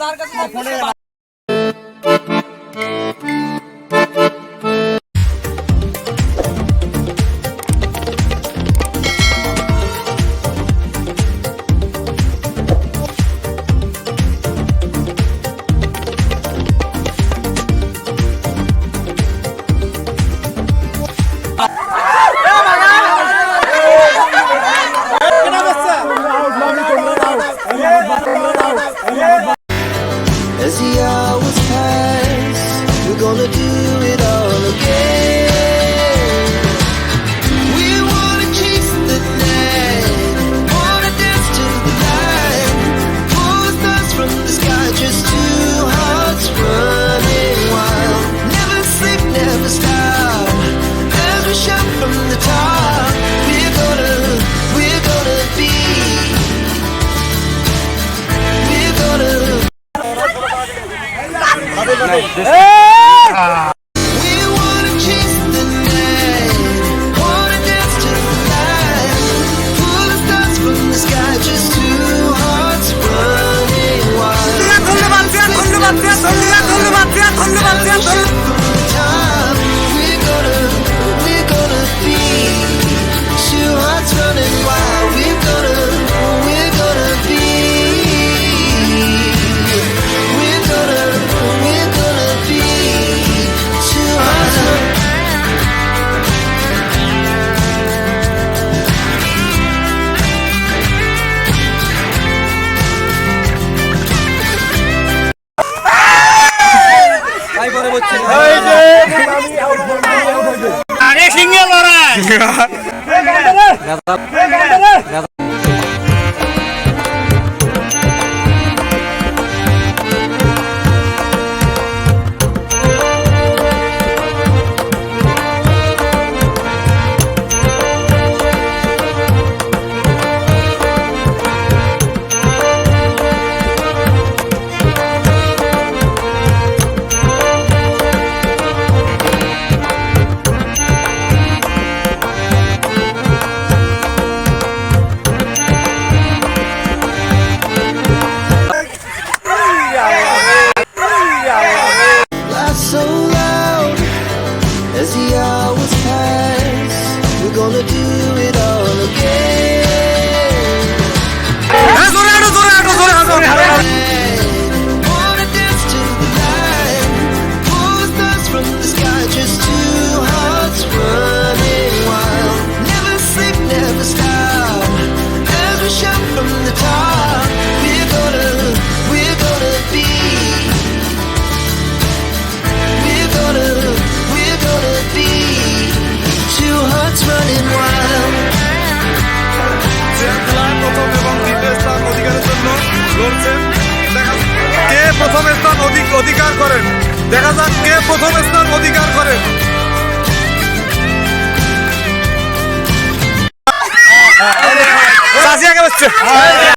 যার কাছে this ah. Don't live up, don't live up, don't live up, don't live up, don't live up, don't live up, don't live up, don't live up, don't আরে সিংহে লড়াই। gonna do প্রথম স্থান অধিকার করেন। দেখা যাক কে প্রথম স্থান অধিকার করেন